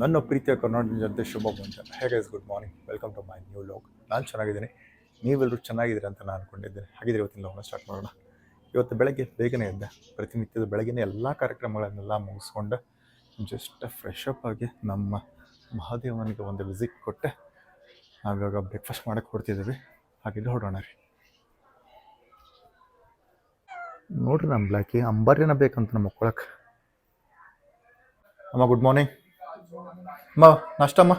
ನನ್ನ ಪ್ರೀತಿಯ ಕರ್ನಾಟಕ ಜನತೆ ಶುಭ ಮುಂಜಾನೆ ಹೇಗೆ good morning welcome to my new vlog ನಾನು ಚೆನ್ನಾಗಿದ್ದೀನಿ. ನೀವೆಲ್ಲರೂ ಚೆನ್ನಾಗಿದ್ದೀರಿ ಅಂತ ನಾನು ಅನ್ಕೊಂಡಿದ್ದೆ ಹಾಗಿದ್ರೆ ಇವತ್ತಿನ ಲಾಗ್ನ ಸ್ಟಾರ್ಟ್ ಮಾಡೋಣ. ಇವತ್ತು ಬೆಳಗ್ಗೆ ಬೇಗನೆ ಎದ್ದೆ. ಪ್ರತಿನಿತ್ಯದ ಬೆಳಗ್ಗೆನೇ ಎಲ್ಲ ಕಾರ್ಯಕ್ರಮಗಳನ್ನೆಲ್ಲ ಮುಗಿಸ್ಕೊಂಡು ಜಸ್ಟ್ ಫ್ರೆಶ್ ಅಪ್ ಆಗಿ ನಮ್ಮ ಮಹಾದೇವನಿಗೆ ಒಂದು ವಿಸಿಟ್ ಕೊಟ್ಟೆ. ನಾವಿವಾಗ ಬ್ರೇಕ್ಫಾಸ್ಟ್ ಮಾಡೋಕ್ಕೆ ಕೊಡ್ತಿದ್ದೀವಿ ಹಾಗಿದ್ರೆ ಹೊಡೋಣ ರೀ. ನೋಡ್ರಿ ನಮ್ಮ ಬ್ಲ್ಯಾಕಿ ಅಂಬಾರಿನ ಬೇಕಂತ ನಮ್ಮ ಮಕ್ಕಳಕ್ಕೆ ಅಮ್ಮ ಗುಡ್ ಮಾರ್ನಿಂಗ್ ಅಮ್ಮ, ನಾಷ್ಟಮ್ಮ?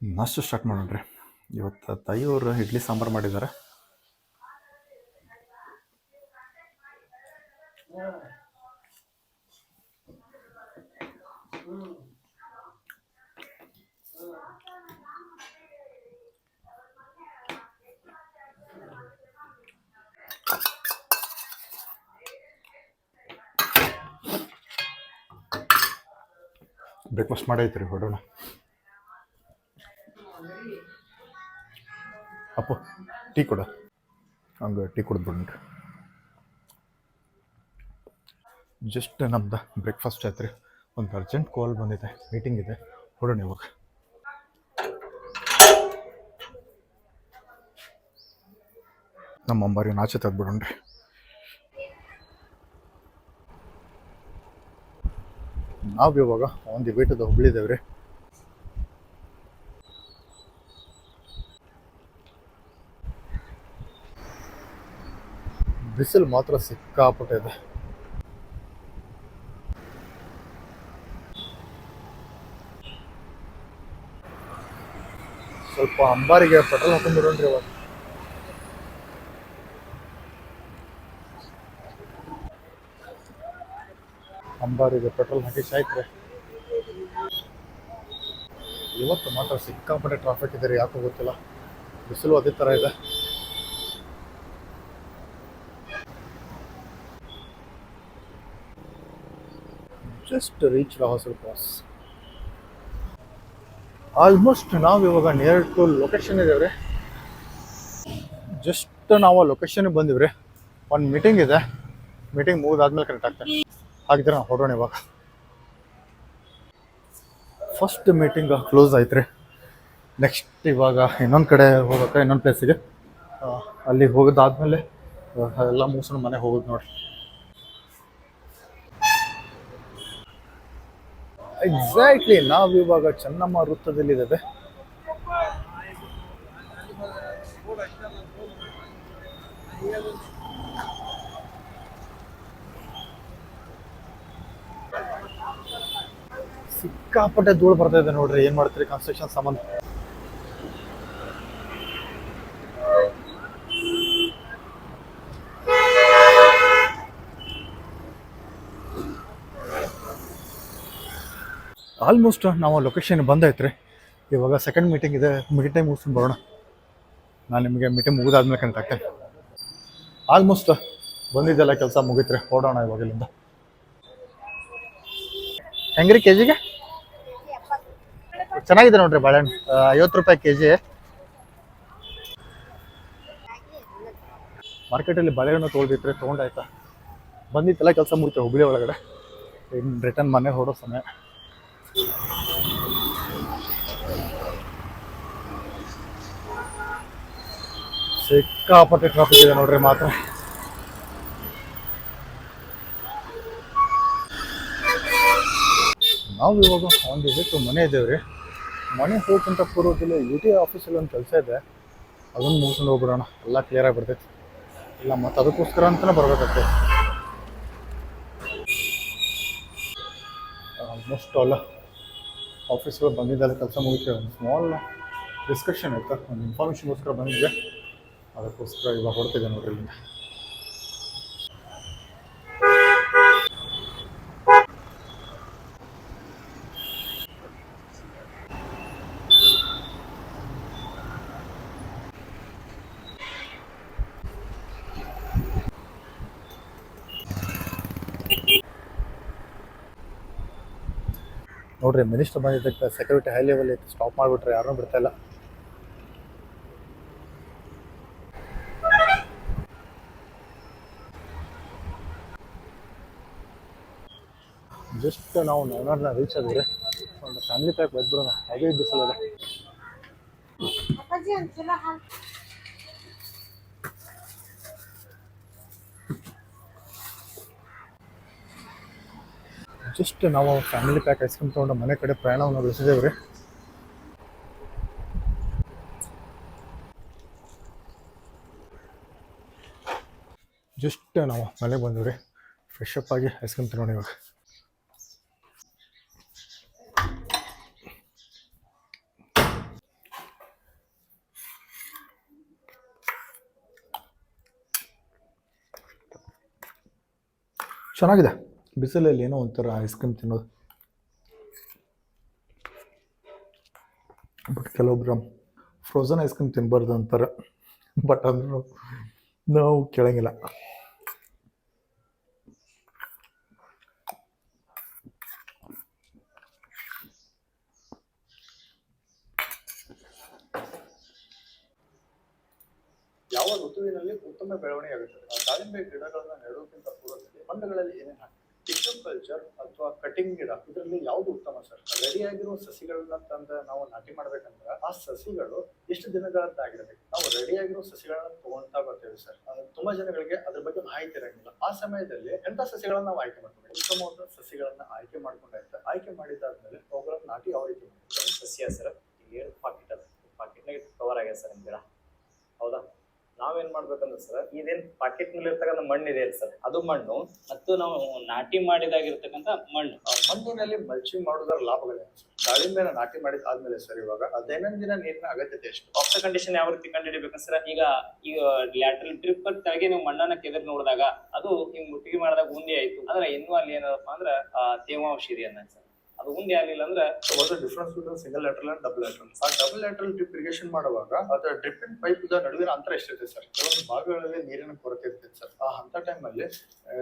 ನಾಷ್ಟ ಸ್ಟಾರ್ಟ್ ಮಾಡೋಣ್ರಿ. ಇವತ್ತು ತಾಯಿಯವರು ಇಡ್ಲಿ ಸಾಂಬಾರು ಮಾಡಿದ್ದಾರೆ ಬ್ರೇಕ್ಫಾಸ್ಟ್ ಮಾಡೈತ್ರಿ, ಹೊಡೋಣ. ಅಪ್ಪ, ಟೀ ಕೊಡ. ಹಂಗೆ ಟೀ ಕುಡಿದ್ಬಿಡ್ರಿ ಜಸ್ಟ್ ನಮ್ದು ಬ್ರೇಕ್ಫಾಸ್ಟ್ ಆಯ್ತು ರೀ ಒಂದು ಅರ್ಜೆಂಟ್ ಕಾಲ್ ಬಂದಿದೆ ಮೀಟಿಂಗ್ ಇದೆ. ಹೊಡೋಣ ಇವಾಗ. ನಮ್ಮ ಅಂಬಾರಿ ನಾಚೆ ತೆಗ್ದ್ಬಿಡೋಣ್ರಿ. ನಾವು ಇವಾಗ ಒಂದು ಬೇಟದ ಹುಬ್ಳಿದೇವ್ರಿ ಬಿಸಿಲು ಮಾತ್ರ ಸಿಕ್ಕಾಪಟ್ಟೆ ಇದೆ ಸ್ವಲ್ಪ ಅಂಬಾರಿಗೆ ಪೆಟ್ರೋಲ್ ಹಾಕೊಂಡ್ಬಿಡೋಣ್ರಿ ಇವಾಗ. ಅಂಬಾರಿಗೆ ಪೆಟ್ರೋಲ್ ಹಾಕಿ ಸಾಯ್ತ್ರೆ. ಇವತ್ತು ಮಾತ್ರ ಸಿಕ್ಕಾಪಟ್ಟೆ ಟ್ರಾಫಿಕ್ ಇದೆ ಯಾಕೋ ಗೊತ್ತಿಲ್ಲ. ಬಿಸಿಲು ಅದೇ ಥರ ಇದೆ. ಜಸ್ಟ್ ರೀಚ್ ಹೊಸರು ಪಾಸ್ ಆಲ್ಮೋಸ್ಟ್ ನಾವು ಇವಾಗ ನಿಯರ್ ಟು ಲೊಕೇಶನ್ ಇದ್ದೇವೆ ರೀ. ಜಸ್ಟ್ ನಾವು ಲೊಕೇಶನ್ಗೆ ಬಂದಿವ್ರಿ ಒಂದು ಮೀಟಿಂಗ್ ಇದೆ. ಮೀಟಿಂಗ್ ಮುಗಿದಾದ್ಮೇಲೆ ಕರೆಕ್ಟ್ ಆಗ್ತದೆ ಹಾಗಿದ್ರೆ ನಾವು ಹೊರಡೋಣ ಇವಾಗ. ಫಸ್ಟ್ ಮೀಟಿಂಗ್ ಕ್ಲೋಸ್ ಆಯ್ತು ನೆಕ್ಸ್ಟ್ ಇವಾಗ ಇನ್ನೊಂದು ಕಡೆ ಹೋಗೋಕೆ ಇನ್ನೊಂದು ಪ್ಲೇಸಿಗೆ ಅಲ್ಲಿ ಹೋಗೋದಾದ್ಮೇಲೆ ಎಲ್ಲ ಮುಗಿಸ್ಕೊಂಡು ಮನೆಗೆ ಹೋಗೋದು ನೋಡ್ರಿ. ಎಕ್ಸಾಕ್ಟ್ಲಿ ನಾವು ಇವಾಗ ಚೆನ್ನಮ್ಮ ವೃತ್ತದಲ್ಲಿದ್ದೇವೆ ಸಿಕ್ಕಾಪಟ್ಟೆ ಧೂಳು ಬರ್ತಾ ಇದೆ ನೋಡ್ರಿ. ಏನ್ ಮಾಡ್ತೀರಿ? ಕನ್ಸ್ಟ್ರಕ್ಷನ್ ಸಂಬಂಧ ಆಲ್ಮೋಸ್ಟ್ ನಾವು ಲೊಕೇಶನ್ ಬಂದೈತ್ರಿ ಇವಾಗ ಸೆಕೆಂಡ್ ಮೀಟಿಂಗ್ ಇದೆ. ಮೀಟಿಂಗ್ ಮುಗಿಸ್ಕೊಂಡು ಬರೋಣ. ನಾನು ನಿಮಗೆ ಮೀಟಿಂಗ್ ಮುಗಿದಾದ್ಮೇಲೆ ಕನೆಕ್ಟ್ ಆಗ್ತೇನೆ ಆಲ್ಮೋಸ್ಟ್ ಬಂದಿದ್ದೆಲ್ಲ ಕೆಲಸ ಮುಗಿತ್ರಿ. ಹೊರಡೋಣ ಇವಾಗಿಲ್ಲಿಂದ ಹೆಂಗ್ರಿ ಕೆ ಜಿಗೆ ಚೆನ್ನಾಗಿದೆ ನೋಡ್ರಿ ಬಾಳೆಹಣ್ಣು. ಐವತ್ತು ರೂಪಾಯಿ ಕೆ ಜಿ ಮಾರ್ಕೆಟಲ್ಲಿ ಬಾಳೆಹಣ್ಣು ತೊಗೊಂಡಿದ್ರೆ ತೊಗೊಂಡಾಯ್ತಾ ಬಂದಿತ್ತೆಲ್ಲ ಕೆಲಸ ಮುಗಿತು ಹುಬ್ಳಿ ಒಳಗಡೆ. ಇನ್ನು ರಿಟರ್ನ್ ಮನೆ ಹೊಡೋ ಸಮಯ. ಸಿಕ್ಕಾಪಟ್ಟೆ ಟ್ರಾಫಿಕ್ ಇದೆ ನೋಡ್ರಿ ಮಾತ್ರ. ನಾವು ಇವಾಗ ಒಂದು ಇದಕ್ಕೆ ಮನೆ ಇದ್ದೇವ್ರಿ. ಮನೆ ಹೋಗ್ಕೊಂತ ಪೂರ್ವದಲ್ಲಿ ಯು ಟಿ ಆಫೀಸಲ್ಲಿ ಒಂದು ಕೆಲಸ ಇದೆ. ಅದನ್ನು ಮುಗಿಸ್ಕೊಂಡು ಹೋಗ್ಬಿಡೋಣ, ಎಲ್ಲ ಕ್ಲಿಯರ್ ಆಗಿ ಬರ್ತೈತಿ ಇಲ್ಲ, ಮತ್ತು ಅದಕ್ಕೋಸ್ಕರ ಅಂತಲೇ ಬರ್ಬೇಕಾಗ್ತದೆ. ಆಲ್ಮೋಸ್ಟ್ ಆಲ್ ಆಫೀಸ್ಗಳು ಬಂದಿದ್ದೆಲ್ಲ ಕೆಲಸ ಮುಗಿತೇವೆ ಒಂದು ಸ್ಮಾಲ್ ಡಿಸ್ಕಷನ್ ಆಯಿತಾ ಒಂದು ಇನ್ಫಾರ್ಮೇಷನ್ಗೋಸ್ಕರ ಬಂದಿದ್ದೆ. ಅದಕ್ಕೋಸ್ಕರ ಇವಾಗ ಹೊಡ್ತಿದ್ದೆ ನೋಡ್ರಿ ಇಲ್ಲಿಂದ. ನೋಡ್ರಿ ಮಿನಿಸ್ಟರ್ ಬಂದಿದ್ದಕ್ಕೆ ಸೆಕ್ಯೂರಿಟಿ ಹೈ ಲೆವೆಲ್ ಇತ್ತು ಸ್ಟಾಪ್ ಮಾಡಿಬಿಟ್ರೆ ಯಾರನ್ನೂ ಬಿಡ್ತಾ ಇಲ್ಲ. ಜಸ್ಟ್ ನಾವು ನನ್ನರ್ನ ರೀಚ್ ಆದ್ರೆ ಒಂದು ಫ್ಯಾಮಿಲಿ ಪ್ಯಾಕ್ ಬಂದ್ಬಿಡೋಣ. ಹಾಗೆ ಬಿಸಿಲದೆ ಜಸ್ಟ್ ನಾವು ಫ್ಯಾಮಿಲಿ ಪ್ಯಾಕ್ ಐಸ್ ಕ್ರೀಮ್ ತೊಗೊಂಡು ಮನೆ ಕಡೆ ಪ್ರಯಾಣವನ್ನು ಬೆಳೆಸಿದ್ದೇವೆ ರೀ. ಜಸ್ಟ್ ನಾವು ಮನೆಗೆ ಬಂದೀವಿ ರೀ. ಫ್ರೆಶ್ ಅಪ್ ಆಗಿ ಐಸ್ ಕ್ರೀಮ್ ತಿನ್ನೋಣ ಇವಾಗ. ಚೆನ್ನಾಗಿದೆ. ಬಿಸಿಲಲ್ಲಿ ಏನೋ ಒಂಥರ ಐಸ್ ಕ್ರೀಮ್ ತಿನ್ನೋದು. ಬಟ್ ಕೆಲವೊಬ್ರು ಫ್ರೋಝನ್ ಐಸ್ ಕ್ರೀಮ್ ತಿನ್ನಬಾರ್ದು ಅಂತಾರೆ. ಬಟ್ ಅಂದ್ರೂ ನಾವು ಕೇಳಂಗಿಲ್ಲ. ಯಾವ ಋತುವಿನಲ್ಲಿ ಉತ್ತಮ ಬೆಳವಣಿಗೆ ಆಗುತ್ತದೆ ದಾಳಿಂಬೆ ಗಿಡಗಳನ್ನು ನೆಡುವುದಕ್ಕಿಂತ ಪೂರ್ವದಲ್ಲಿ ಮಣ್ಣುಗಳಲ್ಲಿ ಏನೇನು ಹಾಕಿ ಟಿಶ್ಯೂ ಕಲ್ಚರ್ ಅಥವಾ ಕಟಿಂಗ್ ಗಿಡ, ಇದರಲ್ಲಿ ಯಾವುದು ಉತ್ತಮ ಸರ್ ರೆಡಿ ಆಗಿರುವ ಸಸಿಗಳನ್ನ ತಂದ ನಾವು ನಾಟಿ ಮಾಡ್ಬೇಕಂದ್ರೆ ಆ ಸಸಿಗಳು ಎಷ್ಟು ದಿನಗಳದ್ದಾಗಿರ್ಬೇಕು? ನಾವು ರೆಡಿ ಆಗಿರೋ ಸಸಿಗಳನ್ನ ತಗೊಂತಾ ಬರ್ತೇವೆ ಸರ್ ತುಂಬಾ ಜನಗಳಿಗೆ ಅದ್ರ ಬಗ್ಗೆ ಮಾಹಿತಿ ಇರಂಗಿಲ್ಲ. ಆ ಸಮಯದಲ್ಲಿ ಎಂತ ಸಸಿಗಳನ್ನ ನಾವು ಆಯ್ಕೆ ಮಾಡ್ತೀವಿ ಉತ್ತಮವಾದ ಸಸಿಗಳನ್ನ ಆಯ್ಕೆ ಮಾಡ್ಕೊಂಡಾಯ್ತು. ಆಯ್ಕೆ ಮಾಡಿದಾದ್ಮೇಲೆ ಅವುಗಳನ್ನ ನಾಟಿ ಯಾವ ರೀತಿ ಸಸಿಯ ಸಸ್ಯ ಸರ್ ಈಗ ಪಾಕೆಟ್ ಅದ. ಪಾಕೆಟ್ನಾಗ ಕವರ್ ಆಗ್ಯದ ಸರ್ ನಿಮ್ ನಾವೇನ್ ಮಾಡ್ಬೇಕಂದ್ರೆ ಸರ್ ಇದೇನ್ ಪಾಕೆಟ್ನಲ್ಲಿ ಇರ್ತಕ್ಕಂಥ ಮಣ್ಣು ಇದೆ ಸರ್ ಅದು ಮಣ್ಣು ಮತ್ತು ನಾವು ನಾಟಿ ಮಾಡಿದಾಗಿರ್ತಕ್ಕಂಥ ಮಣ್ಣು. ಆ ಮಣ್ಣಿನಲ್ಲಿ ಮಲ್ಚಿಂಗ್ ಮಾಡೋದರ ಲಾಭಗಳೇನು ಸರ್ ದಾಳಿಂಬೆನ ನಾಟಿ ಮಾಡಿದ ಆದ್ಮೇಲೆ ಸರ್ ಇವಾಗ ಆ ದೈನಂದಿನ ನೀರಿನ ಅಗತ್ಯತೆ ಎಷ್ಟು? ಆಫ್ ಕಂಡೀಷನ್ ಯಾವ ರೀತಿ ಕಂಡುಹಿಡಿಬೇಕಂದ್ರೆ ಸರ್ ಈಗ ಈಗ ಲ್ಯಾಟ್ರಲ್ ಡ್ರಿಪ್ ತೆಳಗೆ ನೀವು ಮಣ್ಣನ್ನ ಕೆದರ್ ನೋಡಿದಾಗ ಅದು ಹಿಂಗ್ ಮುಟ್ಟಿಗೆ ಮಾಡಿದಾಗ ಉಂಡೆ ಆಯ್ತು. ಅಂದ್ರೆ ಇನ್ನೂ ಅಲ್ಲಿ ಏನಪ್ಪ ಅಂದ್ರೆ ತೇವಾಂಶ ಇದೆ ಅನ್ನ ಸರ್ ಅದು ಉಂಡೆ ಆಗಲಿಲ್ಲ ಅಂದ್ರೆ ಒಂದು difference is single difference and double and ಆ ಡಬಲ್ ಲ್ಯಾಟ್ರಲ್ ಡ್ರಿಪ್ ಇರಿಗೇಷನ್ ಮಾಡುವಾಗ ಅದರ ಡ್ರಿಪ್ ಅಂಡ್ ಪೈಪ್ ನಡುವಿನ ಅಂತರ ಎಷ್ಟಿದೆ ಸರ್ ಕೆಲವೊಂದು ಭಾಗಗಳಲ್ಲಿ ನೀರಿನ ಕೊರತೆ ಇರ್ತೈತೆ ಸರ್ ಆ ಅಂತ ಟೈಮ್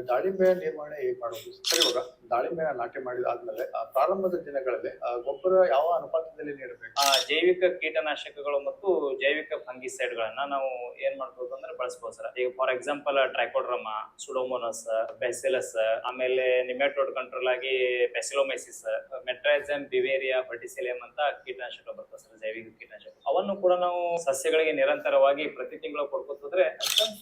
ದಾಳಿಂಬೆ ನಿರ್ವಹಣೆ ಹೇಗೆ ಮಾಡೋದು? ಸರ್ ಇವಾಗ ದಾಳಿಂಬೆ ನಾಟಿ ಮಾಡಿದ ಆದ್ಮೇಲೆ ಆ ಪ್ರಾರಂಭದ ದಿನಗಳಲ್ಲಿ ಆ ಗೊಬ್ಬರ ಯಾವ ಅನುಪಾತದಲ್ಲಿ ನೀಡಬೇಕು? ಆ ಜೈವಿಕ ಕೀಟನಾಶಕಗಳು ಮತ್ತು ಜೈವಿಕ ಫಂಗಿಸೈಡ್ ಗಳನ್ನ ನಾವು ಏನ್ ಮಾಡ್ಬೋದು ಅಂದ್ರೆ ಬಳಸ್ಬೋದು ಸರ್ ಈಗ for example Trichoderma Pseudomonas Bacillus ಆಮೇಲೆ ನಿಮೆಟೋಡ್ ಕಂಟ್ರೋಲ್ ಆಗಿ ಬೆಸಿಲೋಮೈಸಿಸ್ ಮೆಟ್ರೈಸಮ್ ಬಿವೇರಿಯಾ ಫರ್ಟಿಸಿಲಿಯಂ ಅಂತ ಕೀಟನಾಶಕ ಬರ್ತದೆ ಸರ್ ಜೈವಿಕ ಕೀಟನಾಶಕ. ಅವನ್ನು ಕೂಡ ನಾವು ಸಸ್ಯಗಳಿಗೆ ನಿರಂತರವಾಗಿ ಪ್ರತಿ ತಿಂಗಳು ಕೊಡ್ಕೋತಿದ್ರೆ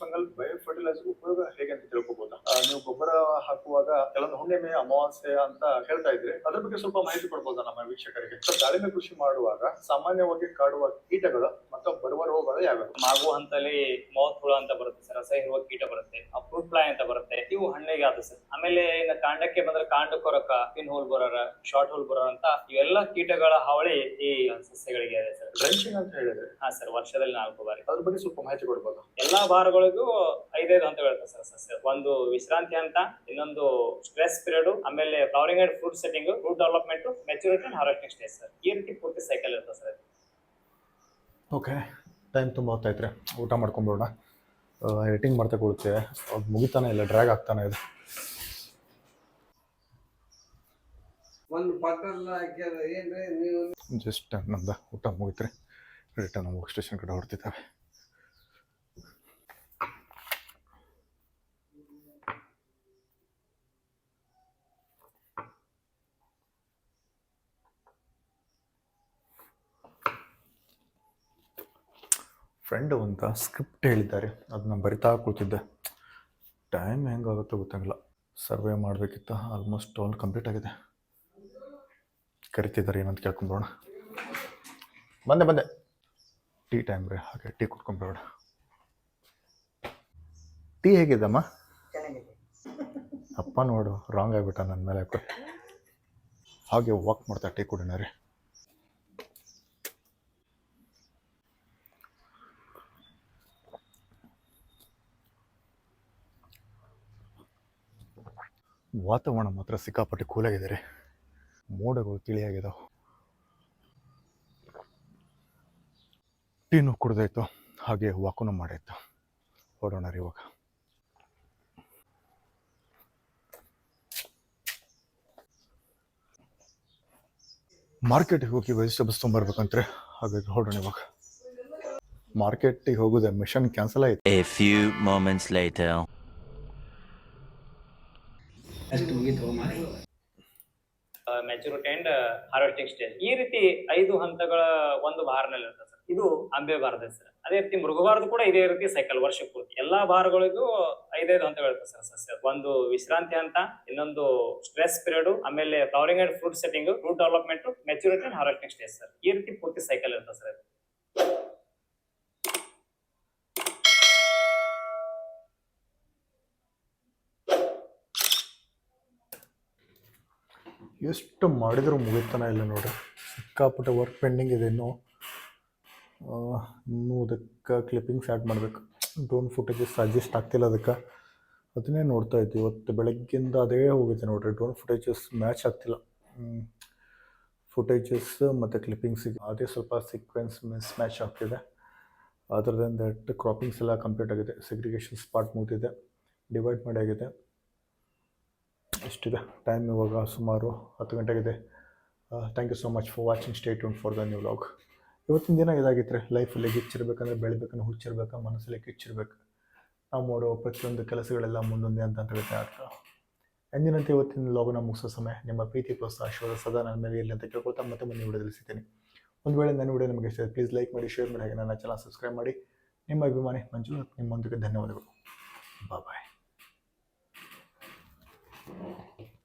ಫಂಗಲ್ ಬಯೋ ಫರ್ಟಿಲೈಸರ್ ಉಪಯೋಗ ಹೇಗೆ ಅಂತ ತಿಳ್ಕೊಬಹುದು ನೀವು ಗೊಬ್ಬರ ಹಾಕುವಾಗ ಕೆಲವೊಂದು ಹುಣ್ಣಿಮೆ ಅಮಾವಾಸ್ಯೆ ಅಂತ ಹೇಳ್ತಾ ಇದ್ರೆ ಅದ್ರ ಬಗ್ಗೆ ಸ್ವಲ್ಪ ಮಾಹಿತಿ ಕೊಡ್ಬೋದಾ ನಮ್ಮ ವೀಕ್ಷಕರಿಗೆ? ದಾಳಿಂಬೆ ಕೃಷಿ ಮಾಡುವಾಗ ಸಾಮಾನ್ಯವಾಗಿ ಕಾಡುವ ಕೀಟಗಳು ಮತ್ತು ಬರುವ ರೋಗಗಳು ಯಾವ್ಯಾವ? ಮಾಗು ಹಂತಲ್ಲಿ ಮೌತ್ ಹುಳ ಅಂತ ಬರುತ್ತೆ ಸರ್ ರಸ ಇರುವ ಕೀಟ ಬರುತ್ತೆ ಫ್ರೂಟ್ ಫ್ಲೈ ಅಂತ ಬರುತ್ತೆ. ಇವು ಹಣ್ಣಿಗೆ ಆದ ಸರ್. ಆಮೇಲೆ ಇನ್ನು ಕಾಂಡಕ್ಕೆ ಬಂದ್ರೆ ಕಾಂಡ ಕೊರಕ ಪಿನ್ ಹೋಲ್ ಬರೋರ ಶಾರ್ಟ್ ಹೋಲ್ ಬರುವಂತ ಅಂತ ಇವೆಲ್ಲ ಕೀಟಗಳ ಹಾವಳಿ ಈ ಸಸ್ಯಗಳಿಗೆ ಇದೆ ಸರ್. ಡ್ರೆಂಚಿಂಗ್ ಅಂತ ಹೇಳಿದ್ರೆ? ಹಾ ಸರ್ ವರ್ಷದಲ್ಲಿ ನಾಲ್ಕು ಬಾರಿ. ಅದ್ರ ಬಗ್ಗೆ ಸ್ವಲ್ಪ ಮಾಹಿತಿ ಕೊಡ್ಬೋದು? ಎಲ್ಲಾ ಭಾರಗಳಿಗೂ ಐದೈದು ಹಂತಗಳಿರ್ತವೆ ಸರ್ ಸಸ್ಯ. ಒಂದು ವಿಶ್ರಾಂತಿ ಹಂತ ಇನ್ನೊಂದು ಸ್ಟ್ರೆಸ್ ಪೀರಿಯಡ್ ಆಮೇಲೆ flowering and fruit setting fruit development maturity and harvesting stage sir. ಈ ರೀತಿ ಪೂರ್ತಿ ಸೈಕಲ್ ಇರ್ತದೆ ಸರ್ ಓಕೆ ಟೈಮ್ ತುಂಬ ಹೊತ್ತಾಯ್ತು ಊಟ ಮಾಡ್ಕೊಂಬಿಡೋಣ ಎಡಿಟಿಂಗ್ ಮಾಡ್ತಾ ಕೊಡ್ತೇವೆ. ಅದು ಮುಗಿತಾನೆ ಇಲ್ಲ ಡ್ರ್ಯಾಗ್ ಆಗ್ತಾನೆ ಇದೆ. ಜಸ್ಟ್ ನಮ್ದು ಊಟ ಮುಗಿತ್ರಿ. ರಿಟರ್ನ್ ಹೋಗಿ ಸ್ಟೇಷನ್ ಕಡೆ ಹೊರಟಿದ್ದಾವೆ. ಫ್ರೆಂಡ್ ಅಂತ ಸ್ಕ್ರಿಪ್ಟ್ ಹೇಳಿದ್ದಾರೆ. ಅದನ್ನ ಬರಿತಾ ಕೂತಿದ್ದೆ. ಟೈಮ್ ಹೆಂಗಾಗುತ್ತೋ ಗೊತ್ತಾಗಲ್ಲ ಸರ್ವೆ ಮಾಡಬೇಕಿತ್ತು. ಆಲ್ಮೋಸ್ಟ್ ಆಲ್ ಕಂಪ್ಲೀಟ್ ಆಗಿದೆ. ಕರಿತಿದ್ದಾರೆ ಏನಂತ ಕೇಳ್ಕೊಂಬೋಣ ಬಂದೆ ಬಂದೆ. ಟೀ ಟೈಮ್ ರೀ, ಹಾಗೆ ಟೀ ಕುಟ್ಕೊಂಬೇಡ ಟೀ ಹೇಗಿದ್ದಮ್ಮ ಅಪ್ಪ ನೋಡು ರಾಂಗ್ ಆಗಿಬಿಟ್ಟ ನನ್ನ ಮೇಲೆ ಹಾಕಿ. ಹಾಗೆ ವಾಕ್ ಮಾಡ್ತಾ ಟೀ ಕುಡಿನ ರೀ. ವಾತಾವರಣ ಮಾತ್ರ ಸಿಕ್ಕಾಪಟ್ಟೆ ಕೂಲಾಗಿದ್ದಾರೆ ಮೋಡಗಳು ತಿಳಿಯಾಗಿದ್ದಾವೆ ಟೀನು ಕುಡ್ದಾಯ್ತು. ಹಾಗೆ ವಾಕುನು ಮಾಡಾಯ್ತು. ಹೊಡೋಣ ರೀ ಇವಾಗ. ಮಾರ್ಕೆಟಿಗೆ ಹೋಗಿ ವೆಜಿಟೇಬಲ್ಸ್ ತೊಗೊಂಬರ್ಬೇಕಂತ್ರೆ ಹಾಗಾಗಿ ಹೊರಡೋಣ ಇವಾಗ. ಮಾರ್ಕೆಟಿಗೆ ಹೋಗೋದು ಮಿಷನ್ ಕ್ಯಾನ್ಸಲ್ ಆಯ್ತು. ಎ ಫ್ಯೂ ಮೊಮೆಂಟ್ಸ್ ಲೈಟ್ ಅಷ್ಟು ಮುಗಿತು ಮೆಚುರಿಟಿ ಅಂಡ್ ಹಾರ್ವೆಸ್ಟಿಂಗ್ ಸ್ಟೇಜ್ ಈ ರೀತಿ ಐದು ಹಂತಗಳ ಒಂದು ಬಾರ್ನಲ್ಲಿ ಇರುತ್ತೆ ಸರ್. ಇದು ಅಂಬೆ ಬಾರದ ಸರ್. ಅದೇ ರೀತಿ ಮೃಗಬಾರದು ಕೂಡ ಇದೇ ರೀತಿ ಸೈಕಲ್ ವರ್ಷ ಪೂರ್ತಿ ಎಲ್ಲಾ ಬಾರ್ಗಳಿಗೂ ಐದೈದು ಹಂತಗಳು ಸರ್, ಸಸ್ಯ. ಒಂದು ವಿಶ್ರಾಂತಿ ಹಂತ, ಇನ್ನೊಂದು ಸ್ಟ್ರೆಸ್ ಪೀರಿಯಡ್ ಆಮೇಲೆ flowering and fruit setting fruit development maturity and harvesting stage sir. ಈ ರೀತಿ ಪೂರ್ತಿ ಸೈಕಲ್ ಇರುತ್ತೆ ಸರ್. ಎಷ್ಟು ಮಾಡಿದರೂ ಮುಗಿತಾನೆ ಇಲ್ಲ ನೋಡಿ ಸಿಕ್ಕಾಪಟ್ಟೆ ವರ್ಕ್ ಪೆಂಡಿಂಗ್ ಇದೆ ಇನ್ನೂ. ಇನ್ನೂ ಅದಕ್ಕೆ ಕ್ಲಿಪ್ಪಿಂಗ್ಸ್ ಆ್ಯಡ್ ಮಾಡಬೇಕು. ಡ್ರೋನ್ ಫುಟೇಜಸ್ ಅಡ್ಜಸ್ಟ್ ಆಗ್ತಿಲ್ಲ ಅದಕ್ಕೆ. ಅದನ್ನೇ ನೋಡ್ತಾ ಇದ್ವಿ. ಇವತ್ತು ಬೆಳಗ್ಗಿಂದ ಅದೇ ಹೋಗಿದೆ ನೋಡಿರಿ. ಡ್ರೋನ್ ಫುಟೇಜಸ್ ಮ್ಯಾಚ್ ಆಗ್ತಿಲ್ಲ. ಫುಟೇಜಸ್ ಮತ್ತು ಕ್ಲಿಪ್ಪಿಂಗ್ಸ್ ಅದೇ ಸ್ವಲ್ಪ ಸೀಕ್ವೆನ್ಸ್ ಮಿಸ್ ಮ್ಯಾಚ್ ಆಗ್ತಿದೆ. ಅದರ್ ದೆನ್ ದಟ್ ಕ್ರಾಪಿಂಗ್ಸ್ ಎಲ್ಲ ಕಂಪ್ಲೀಟ್ ಆಗಿದೆ. ಸೆಗ್ರಿಗೇಷನ್ ಸ್ಪಾಟ್ ಮುಗಿದಿದೆ. ಡಿವೈಡ್ ಮಾಡಿ ಆಗಿದೆ. ಇಷ್ಟಿದೆ ಟೈಮ್ ಇವಾಗ ಸುಮಾರು ಹತ್ತು ಗಂಟೆಗಿದೆ. Thank you so much for watching stay tuned for the new vlog ಇವತ್ತಿನ ದಿನ ಇದಾಗಿತ್ತು ಲೈಫಲ್ಲಿ ಗಿಚ್ಚಿರ್ಬೇಕಂದ್ರೆ ಬೆಳಿಬೇಕಂದ್ರೆ ಹುಚ್ಚಿರ್ಬೇಕು, ಮನಸ್ಸಲ್ಲಿ ಕಿಚ್ಚಿರ್ಬೇಕು. ನಾವು ಮಾಡೋ ಪ್ರತಿಯೊಂದು ಕೆಲಸಗಳೆಲ್ಲ ಮುಂದೊಂದೇ ಅಂತ ಅಂತ ಹೇಳ್ತಾ ಅರ್ಥ ಎಂದಿನಂತೆ ಇವತ್ತಿನ ಲಾಗ್ನ ಮುಗಿಸೋ ಸಮಯ ನಿಮ್ಮ ಪ್ರೀತಿ ಪ್ರೋತ್ಸಾಹ, ಆಶೀರ್ವಾದ ಸದಾ ನನ್ನ ಮೇಲೆ ಇರಲಿ ಅಂತ ಕೇಳ್ಕೊಳ್ತಾ ಮತ್ತೆ ಮುಂದೆ ವಿಡಿಯೋದಲ್ಲಿ ಸಿಗ್ತೀನಿ. ಒಂದು ವೇಳೆ ನನ್ನ ವಿಡಿಯೋ ನಿಮಗೆ ಇಷ್ಟ ಪ್ಲೀಸ್ ಲೈಕ್ ಮಾಡಿ ಶೇರ್ ಮಾಡಿ, ಹಾಗೆ ನನ್ನ ಚಾನಲ್ ಸಬ್ಸ್ಕ್ರೈಬ್ ಮಾಡಿ. ನಿಮ್ಮ ಅಭಿಮಾನಿ ಮಂಜುನಾಥ್, ನಿಮ್ಮೊಂದಿಗೆ ಧನ್ಯವಾದಗಳು. ಬಾಯ್ Thank you.